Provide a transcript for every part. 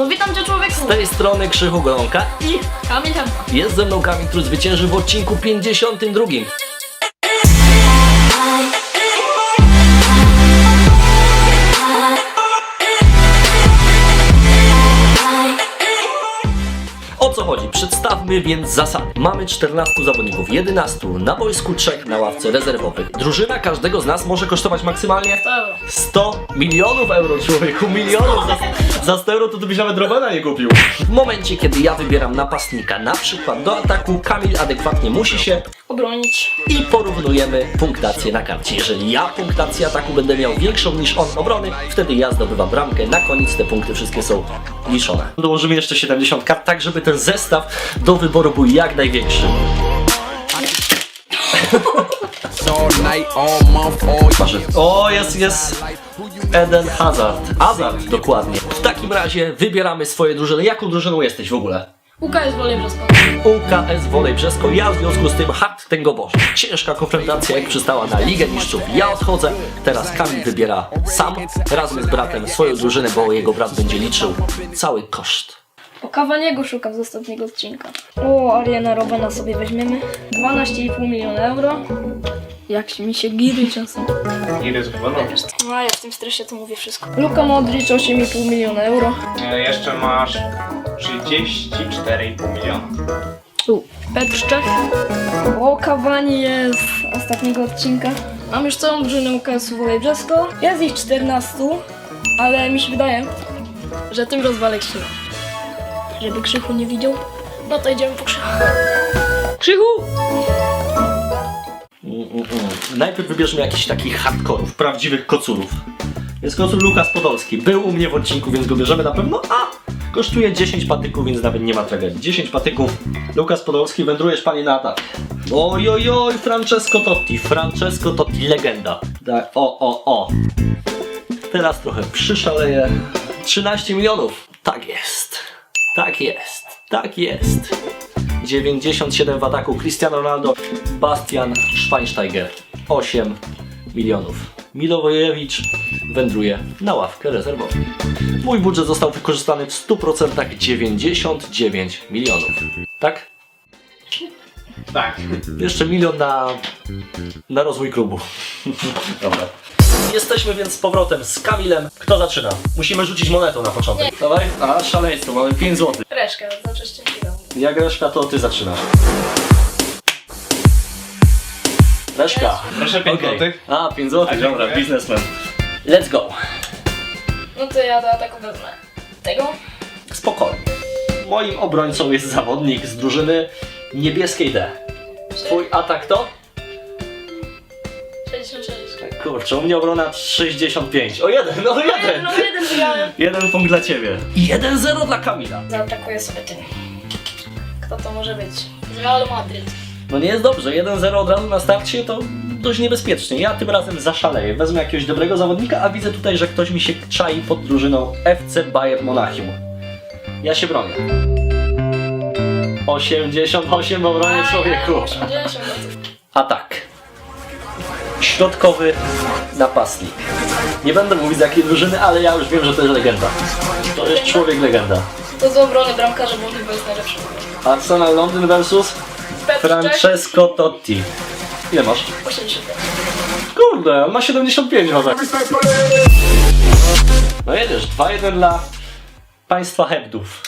No witam cię człowieku. Z tej strony Krzychu Golonka i Kamil Hemka. jest ze mną Kamil, który zwyciężył w odcinku 52. co chodzi? Przedstawmy więc zasady. Mamy 14 zawodników, 11 na boisku, 3 na ławce rezerwowych. Drużyna każdego z nas może kosztować maksymalnie To euro. 100 milionów euro, człowieku, milionów! Za, za 100 euro to ty byś nawet Robena nie kupił. W momencie, kiedy ja wybieram napastnika, na przykład do ataku, Kamil adekwatnie musi się Obronić. i porównujemy punktację na karcie. Jeżeli ja punktację ataku będę miał większą niż on obrony, wtedy ja zdobywam bramkę. Na koniec te punkty wszystkie są liczone. Dołożymy jeszcze 70 kart, tak żeby ten zestaw do wyboru był jak największy. O, jest, jest Eden Hazard. Hazard, dokładnie. W takim razie wybieramy swoje drużyny. Jaką drużyną jesteś w ogóle? UKS Wolej Brzesko. UKS Wolej Brzesko. Ja w związku z tym hard tego boż. Ciężka konfrontacja jak przystała na Ligę Mistrzów. Ja odchodzę. Teraz Kamil wybiera sam razem z bratem swoją drużynę, bo jego brat będzie liczył cały koszt. O Cavaniego szukam z ostatniego odcinka. O, Ariana Robena sobie weźmiemy. 12,5 miliona euro. Jak się mi się giry czasem. Ile nowy. No a ja w tym stresie to mówię wszystko. Luka Modric 8,5 miliona euro. E, Jeszcze masz 34,5 miliona. Tu Petr Szczech. O, Cavani jest z ostatniego odcinka. Mam już całą drużynę UKS-u Wolej Brzesko. Jest ich 14, ale mi się wydaje, że tym rozwalę Krzychu. Żeby Krzychu nie widział, no to idziemy po Krzychu. Krzychu! Mm, mm, mm. Najpierw wybierzmy jakichś takich hardkorów, prawdziwych kocurów. Jest kocur Lukas Podolski. Był u mnie w odcinku, więc go bierzemy na pewno. A! Kosztuje 10 patyków, więc nawet nie ma tragedii. 10 patyków. Lukas Podolski, wędrujesz pani na atak. Oj, oj, oj, Francesco Totti. Francesco Totti, legenda. Tak, o, o, o. Teraz trochę przyszaleję. 13 milionów. Tak jest. Tak jest. Tak jest. 97 w ataku Cristiano Ronaldo, Bastian Schweinsteiger 8 milionów. Milowojewicz wędruje na ławkę rezerwową. Mój budżet został wykorzystany w 100% 99 milionów. Tak? Tak. Jeszcze milion na, na rozwój klubu. Dobra. Jesteśmy więc z powrotem z Kamilem. Kto zaczyna? Musimy rzucić monetą na początek. Dawaj. A, szaleństwo, mamy 5 zł. Reszka, zawsze szczęśliwa. Jak reszka, to ty zaczynasz. Reszka. Proszę 5 Okej. złotych. A, 5 zł, A, dobra, dziękuję. biznesmen. Let's go. No to ja do ataku wezmę tego. Spokojnie. Moim obrońcą jest zawodnik z drużyny niebieskiej D. Twój atak to? 66. Kurczę, u mnie obrona 65. O jeden, no jeden. No jeden wygrałem. Jeden punkt dla ciebie. I 1-0 dla Kamila. Zaatakuję sobie tym. Kto to może być? Z Real Madryt. No nie jest dobrze, 1-0 od razu na starcie to dość niebezpiecznie. Ja tym razem zaszaleję. Wezmę jakiegoś dobrego zawodnika, a widzę tutaj, że ktoś mi się czai pod drużyną FC Bayern Monachium. Ja się bronię. 88 w obronie człowieku. 80. Atak. Środkowy napastnik. Nie będę mówić z jakiej drużyny, ale ja już wiem, że to jest legenda. To jest człowiek legenda. To z obrony bramkarza, bo on chyba jest najlepszy. Arsenal Londyn versus Francesco Totti. Ile masz? 85. Kurde, on ma 75 chyba. No jedziesz, 2-1 dla państwa hebdów.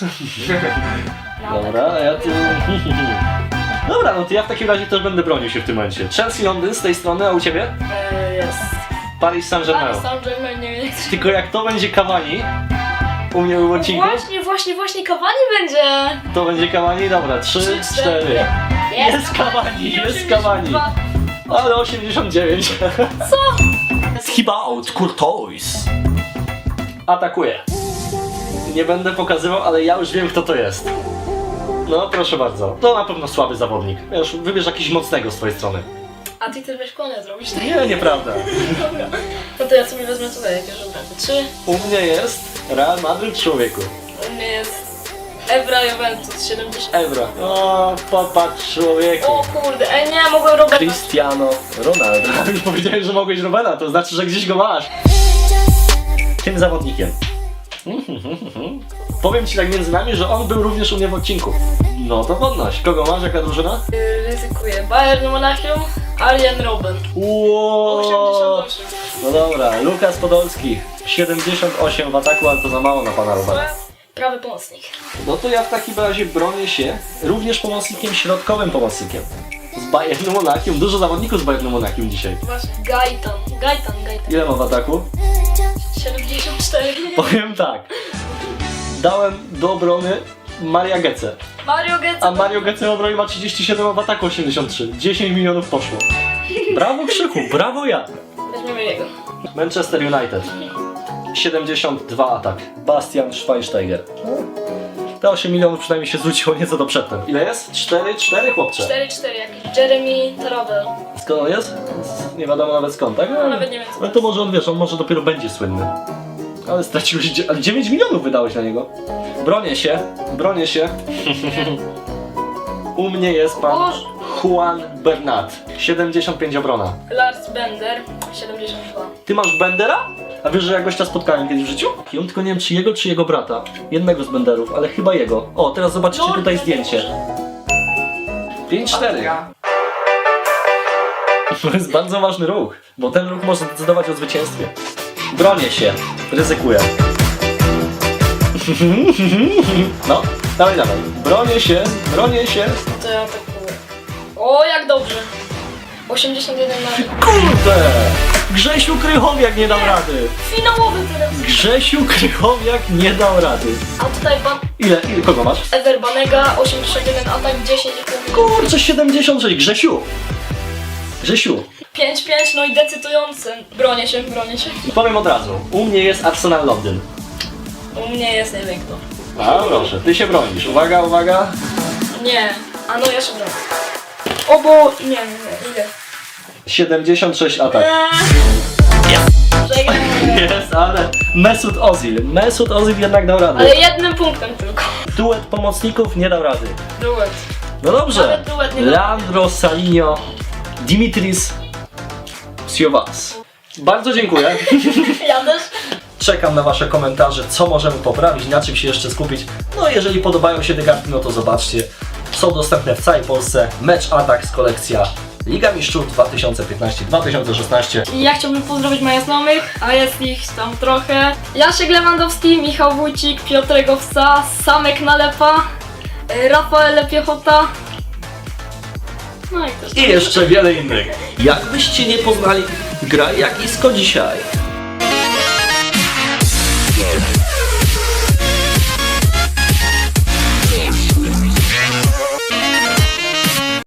Dobra, ja tu... Dobra, no to ja w takim razie też będę bronił się w tym momencie. Chelsea Londyn z tej strony, a u ciebie? Eee, jest. Paris Saint-Germain. Paris Saint-Germain, nie wiem. Tylko jak to będzie Cavani, u mnie w odcinku, Właśnie, właśnie, właśnie Cavani będzie. to będzie Cavani, dobra, 3, 4. Jest Cavani, jest Cavani. Ale 89. Co? Thibaut Courtois. Atakuje. Nie będę pokazywał, ale ja już wiem kto to jest. No proszę bardzo. To na pewno słaby zawodnik. Wiesz, wybierz jakiś mocnego z twojej strony. A ty chcesz weź konia zrobić? Nie, nieprawda. Dobra. No to ja sobie wezmę tutaj jakieś obręby. Trzy. U mnie jest Real Madryt człowieku. U mnie jest Evra Juventus 70. Ebra. O, popatrz człowieku. O kurde, ej nie, mogłem Roberta. Cristiano Ronaldo. Już powiedziałem, że mogłeś Robena, to znaczy, że gdzieś go masz. Tym zawodnikiem Powiem ci tak między nami, że on był również u mnie w odcinku. No to podnoś. Kogo masz? Jaka drużyna? Yy, Ryzykuję. Bayern Monachium, Arjen Robben. Ło! 88. No dobra, Lukas Podolski. 78 w ataku, ale to za mało na pana Robana. Prawy pomocnik. No to ja w takim razie bronię się również pomocnikiem, środkowym pomocnikiem. Z Bayernu Monachium. Dużo zawodników z Bayernu Monachium dzisiaj. Właśnie. Gaitan. Gaitan, Gaitan. Ile ma w ataku? 74. Powiem tak. Dałem do obrony Maria Gece. Mario Götze. A Mario Götze w obronie ma 37, a w ataku 83. 10 milionów poszło. Brawo Krzychu, brawo ja. Weźmiemy jego. Manchester United. 72 atak. Bastian Schweinsteiger. Te 8 milionów przynajmniej się zwróciło nieco do przedtem. Ile jest? 4, 4 chłopcze. 4-4 jakiś. Jeremy Travel. Skąd on jest? Z- Nie wiadomo nawet skąd, tak? No, nawet nie wiem, co Ale to może on wiesz, on może dopiero będzie słynny. Ale straciłeś, dzie- ale 9 milionów wydałeś na niego. Bronię się, bronię się. U mnie jest pan Boże. Juan Bernat. 75 obrona. Lars Bender. 72. Ty masz Bendera? A wiesz, że ja gościa spotkałem kiedyś w życiu? I on tylko nie wiem, czy jego, czy jego brata. Jednego z Benderów, ale chyba jego. O, teraz zobaczcie No, tutaj zdjęcie. 5-4. Ja. To jest bardzo ważny ruch, bo ten ruch może decydować o zwycięstwie. Bronię się, ryzykuję. No, dawaj, dawaj. Bronię się, bronię się. To ja atakuję. O, jak dobrze. 81 na Kurde! Grzesiu Krychowiak nie dał rady. Finałowy teraz. Grzesiu Krychowiak nie dał rady. A tutaj ban Ile, ile kogo masz? Ezer Banega, 81 atak, 10 Kurczę, 76. Grzesiu! Grzesiu, 5-5, no i decydujący. Bronię się, bronię się. powiem od razu. U mnie jest Arsenal Londyn. U mnie jest Nevekto. A proszę, ty się bronisz. Uwaga, uwaga. Nie, a no się bronię. O bo, nie, nie, ile? 76 atak. Przegrałem. Jest, ale Mesut Ozil. Mesut Ozil jednak dał radę. Ale jednym punktem tylko. Duet pomocników nie dał rady. Duet. No dobrze. Nawet duet nie dał Leandro Salinho, Dimitris Siowas. Bardzo dziękuję. Ja też. Czekam na Wasze komentarze, co możemy poprawić, na czym się jeszcze skupić. No jeżeli podobają się te karty, no to zobaczcie. Są dostępne w całej Polsce. Mecz Atak z kolekcja Liga Mistrzów 2015-2016. I ja chciałbym pozdrowić moich znajomych, a jest ich tam trochę. Jasiek Lewandowski, Michał Wójcik, Piotrek Owca, Samek Nalepa, y, Rafael Piechota. No i I jeszcze wiele innych. Jakbyście nie poznali, graj jak isko dzisiaj.